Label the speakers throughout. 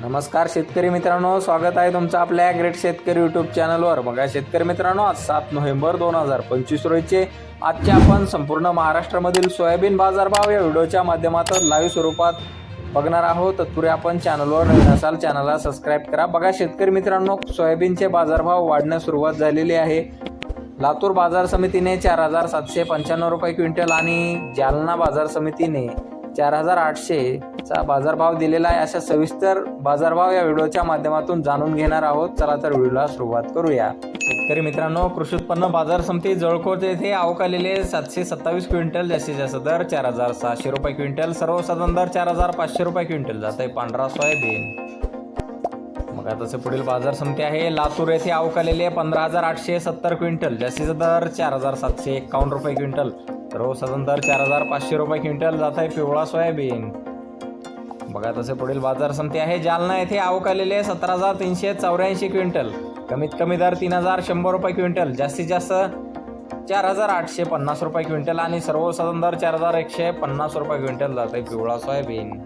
Speaker 1: नमस्कार शेतकरी मित्रांनो स्वागत आहे तुमचं आपल्या ग्रेट शेतकरी यूट्यूब चॅनलवर बघा शेतकरी मित्रांनो आज सात नोव्हेंबर दोन हजार पंचवीस रोजीचे आजचे आपण संपूर्ण महाराष्ट्रामधील सोयाबीन बाजारभाव या व्हिडिओच्या माध्यमातून लाईव्ह स्वरूपात बघणार आहोत. तत्पूर्वी आपण चॅनलवर नवीन असाल चॅनलला सबस्क्राईब करा. बघा शेतकरी मित्रांनो सोयाबीनचे बाजारभाव वाढण्यास सुरुवात झालेली आहे. लातूर बाजार समितीने चार हजार सातशे पंच्याण्णव रुपये क्विंटल आणि जालना बाजार समितीने चार हजार आठशेचा बाजारभाव दिलेला आहे. अशा सविस्तर बाजारभाव या व्हिडिओच्या माध्यमातून जाणून घेणार आहोत. चला तर व्हिडिओला सुरुवात करूया. शेतकरी मित्रांनो कृषी उत्पन्न बाजार समिती जळकोट येथे आवकालेले सातशे सत्तावीस क्विंटल जास्तीत जास्त दर चार हजार सहाशे रुपये क्विंटल. सर्वसाधारण दर चार हजार पाचशे रुपये क्विंटल जात आहे. पांढरा सोयाबीन. मग आता तसे पुढील बाजार समिती आहे. लातूर येथे अवकालेले पंधरा हजार आठशे सत्तर क्विंटल. जास्तीचा दर चार हजार सातशे एकावन्न रुपये क्विंटल. सर्वसाधारण दर चार हजार पाचशे रुपये क्विंटल जात आहे पिवळा सोयाबीन. बघा तसे पुढील बाजार समिती आहे. जालना येथे अवकालेले सतरा हजार तीनशे चौऱ्याऐंशी क्विंटल. कमीत कमी दर तीन हजार शंभर रुपये क्विंटल जास्तीत जास्त चार हजार आठशे पन्नास रुपये क्विंटल आणि सर्वसाधारण दर चार हजार एकशे पन्नास रुपये क्विंटल जात आहे पिवळा सोयाबीन.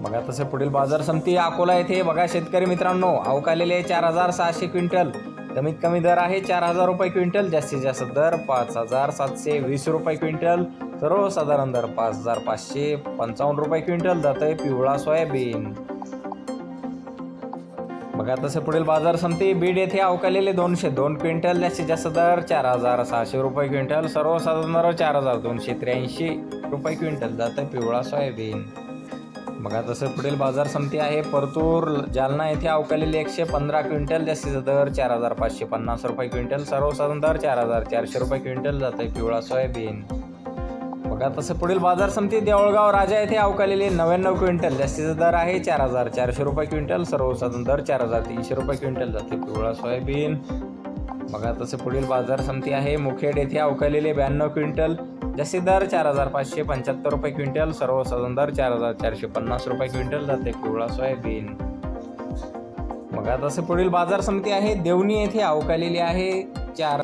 Speaker 1: बघा तसे पुढील बाजार समिती अकोला येथे. बघा शेतकरी मित्रांनो अवकालेले चार हजार सहाशे क्विंटल. कमीत कमी दर आहे चार हजार रुपये क्विंटल जास्तीत जास्त दर पाच हजार सातशे वीस रुपये क्विंटल सर्वसाधारण दर पाच हजार पाचशे पंचावन्न रुपये क्विंटल जात आहे पिवळा सोयाबीन. बघा तसे पुढील बाजार समिती बीड येथे अवकालेले दोनशे दोन क्विंटल जास्तीत जास्त दर चार हजार सहाशे रुपये क्विंटल सर्वसाधारण दर चार हजार दोनशे त्र्याऐंशी रुपये क्विंटल जात आहे पिवळा सोयाबीन. बघा तसं पुढील बाजार समिती आहे परतूर. जालना येथे अवकालेली एकशे पंधरा क्विंटल जास्तीचा दर चार हजार पाचशे पन्नास रुपये क्विंटल सर्वसाधारण दर चार हजार चारशे रुपये क्विंटल जात आहे पिवळा सोयाबीन. बघा तसं पुढील बाजार समिती देवळगाव राजा येथे अवकालेली नव्याण्णव क्विंटल जास्तीचा दर आहे चार हजार चारशे रुपये क्विंटल सर्वसाधारण दर चार हजार तीनशे रुपये क्विंटल जाते पिवळा सोयाबीन. बघा तसं पुढील बाजार समिती आहे मुखेड येथे अवकालेले ब्याण्णव क्विंटल जास्तीत दर चार हजार पाचशे पंच्याहत्तर रुपये क्विंटल सर्वसाधारण दर चार हजार चारशे पन्नास रुपये क्विंटल जाते पिवळा सोयाबीन. मग आता पुढील बाजार समिती आहे देवणी येथे अवकालेली आहे. चार